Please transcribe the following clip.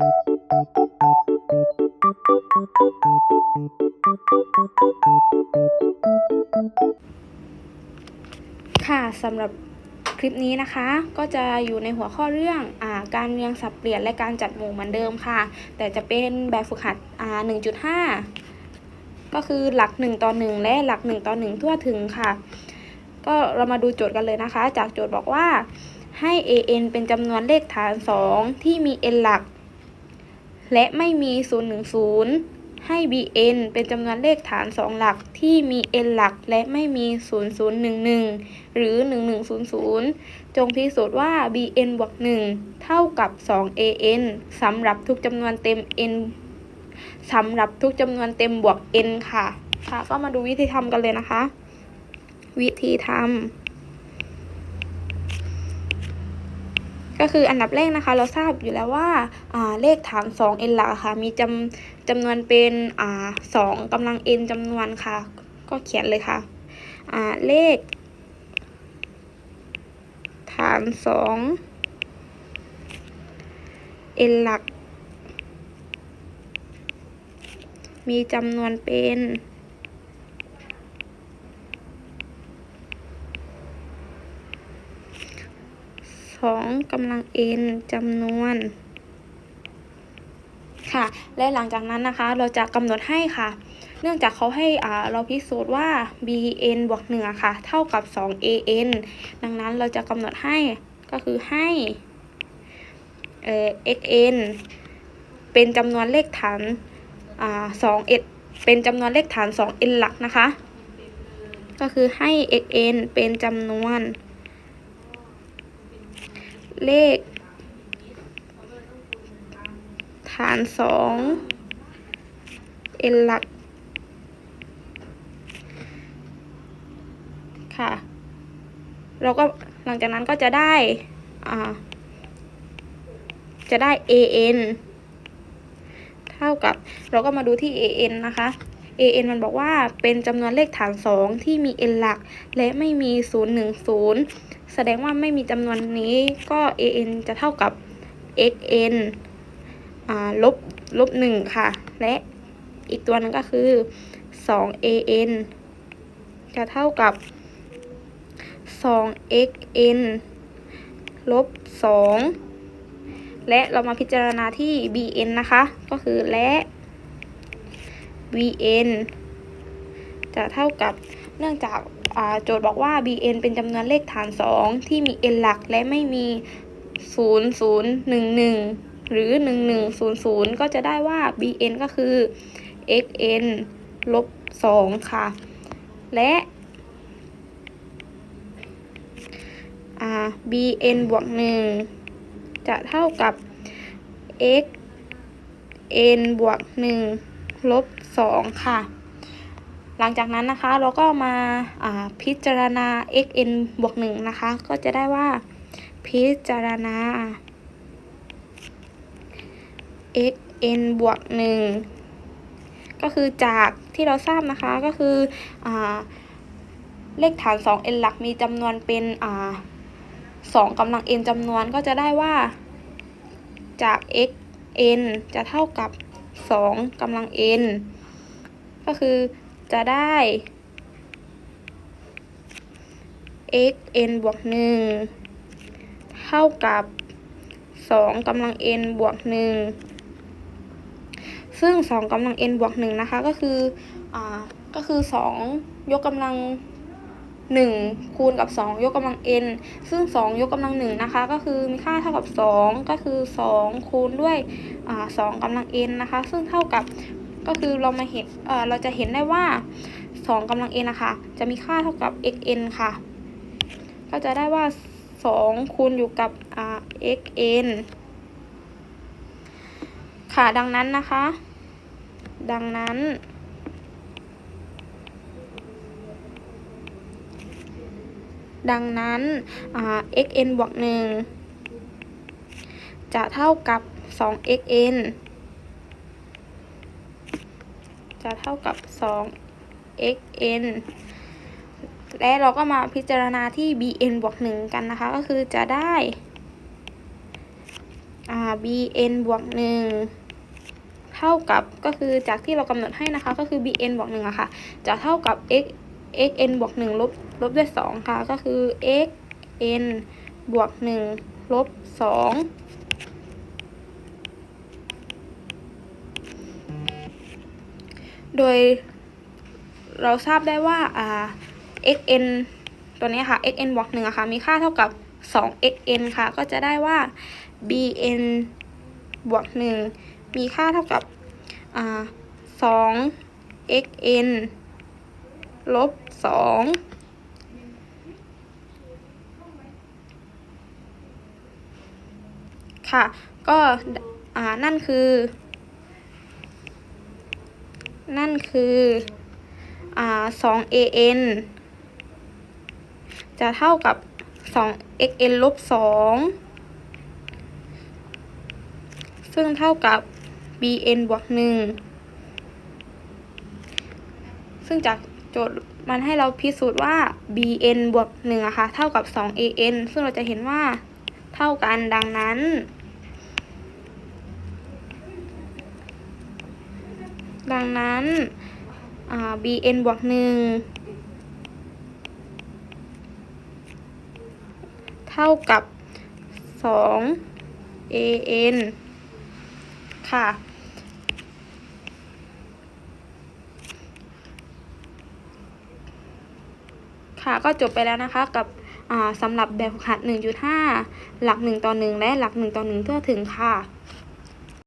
ค่ะสำหรับคลิปนี้นะคะ ก็จะอยู่ในหัวข้อเรื่องอาการเรียงสับเปลี่ยนและการจัดหมู่เหมือนเดิมค่ะ แต่จะเป็นแบบฝึกหัด 1.5 ก็คือหลัก 1 ต่อ 1 และหลัก 1 ต่อ 1 ทั่วถึงค่ะ ก็เรามาดูโจทย์กันเลยนะคะ จากโจทย์บอกว่าให้ an เป็นจำนวนเลขฐาน 2 ที่มี n หลัก และไม่มี 010 ให้ bn เป็นจำนวนเลขฐาน 2 หลักที่มี n หลักและไม่มี 0011 หรือ 1100 จงพิสูจน์ว่า bn บวก 1 เท่ากับ 2an สำหรับทุกจำนวนเต็ม n สำหรับทุกจำนวนเต็มบวก n ค่ะ ค่ะ ก็มาดูวิธีทำกันเลยนะคะ วิธีทำ ก็คืออันดับแรกนะคะ เราทราบอยู่แล้วว่าาเลขฐาน 2n หลักค่ะ มีจำจำนวนเป็นอ่า2กำลัง n จำนวนค่ะ ก็เขียนเลยค่ะเลข ฐาน2 n หลัก มีจำนวนเป็น สองกำลัง n จำนวนค่ะ และหลังจากนั้นนะคะ เราจะกำหนดให้ค่ะ เนื่องจากเขาให้อ่าเราพิสูจน์ว่า bn บวก1อะค่ะ เท่ากับ 2an ดังนั้นเราจะกำหนดให้ก็คือให้เอ่อ xn เป็นจำนวนเลขฐานอ่า2เอ็ดเป็นจำนวนเลขฐาน 2n หลักนะคะ ก็คือให้ xn เป็นจำนวน เลข ฐาน2 n หลัก ค่ะ เราก็หลังจากนั้นก็จะได้อ่าจะได้ an เท่ากับเราก็มาดูที่ an นะคะ an มันบอกว่าเป็นจำนวนเลขฐาน 2 ที่มี n หลัก และไม่มี 010 แสดงว่าไม่มีจำนวนนี้ก็ an จะเท่ากับ xn อ่าลบลบ1ค่ะ และอีกตัวหนึงก็คือ 2an จะเท่ากับ 2xn ลบ 2 และเรามาพิจารณาที่ bn นะคะ ก็คือและ bn จะเท่ากับเนื่องจาก โจทย์บอกว่า bn เป็นจำนวนเลขฐาน 2 ที่มี n หลักและไม่มี 0011 หรือ 1100 ก็จะได้ว่า bn ก็คือ xn ลบ 2 ค่ะ และ bn บวก 1 จะเท่ากับ x n บวก 1 ลบ 2 ค่ะ หลังจากนั้นนะคะเราก็มาาพิจารณา x n บวก1นะคะ ก็จะได้ว่า พิจารณา x n บวก1ก็คือจากที่เราทราบนะคะก็คืออเลขฐาน 2n หลักมีจำนวนเป็นอ่า2กำลัง n จำนวนก็จะได้ว่า จาก x n จะเท่ากับ 2กำลัง n ก็คือ จะได้ x n บวก1เท่ากับ2กำลัง n บวก1ซึ่ง2กำลัง n บวก1นะคะ ก็คืออ่าก็คือ2ยกกำลัง1คูณกับ2ยกกำลัง n ซึ่ง2ยกกำลัง1นะคะ ก็คือมีค่าเท่ากับ2ก็คือ2คูณด้วยอ่า2กำลัง n นะคะ ซึ่งเท่ากับ ก็คือเรามาเห็นเอ่อเราจะเห็นได้ว่า 2กำลัง n นะคะ จะมีค่าเท่ากับ xn ค่ะ ก็จะได้ว่า 2 คูณอยู่กับ xn ค่ะ ดังนั้นนะคะ ดังนั้น ดังนั้น xn บวก1จะเท่ากับ 2xn จะเท่ากับ 2xn และเราก็มาพิจารณาที่ bn บวก 1 กันนะคะ ก็คือจะได้ bn บวก 1 เท่ากับก็คือจากที่เรากำหนดให้นะคะ ก็คือ bn บวก1อะคะ่ะ จะเท่ากับ x xn บวก 1 ลบลบด้วย 2 ค่ะ ก็คือ xn บวก 1 ลบ 2 โดยเราทราบได้ว่าอ่า xn ตัวนี้ค่ะ xn บวกหนึ่งอะค่ะ มีค่าเท่ากับ 2xn ค่ะ ก็จะได้ว่า bn บวกหนึ่งมีค่าเท่ากับอ่า 2xn ลบสองค่ะ ก็ อ่า นั่นคือ นั่นคืออ่า 2an จะเท่ากับ 2xn ลบ2ซึ่งเท่ากับ bn บวก1ซึ่งจากโจทย์มันให้เราพิสูจน์ว่า bn บวก1อะค่ะ เท่ากับ 2an ซึ่งเราจะเห็นว่าเท่ากันดังนั้น ดังนั้น bn บวก1เท่ากับ 2an ค่ะ ค่ะก็จบไปแล้วนะคะกับสำหรับแบบฝึกหัด 1.5 หลัก 1 ต่อ 1 และหลัก 1 ต่อ 1 ทั่วถึงค่ะ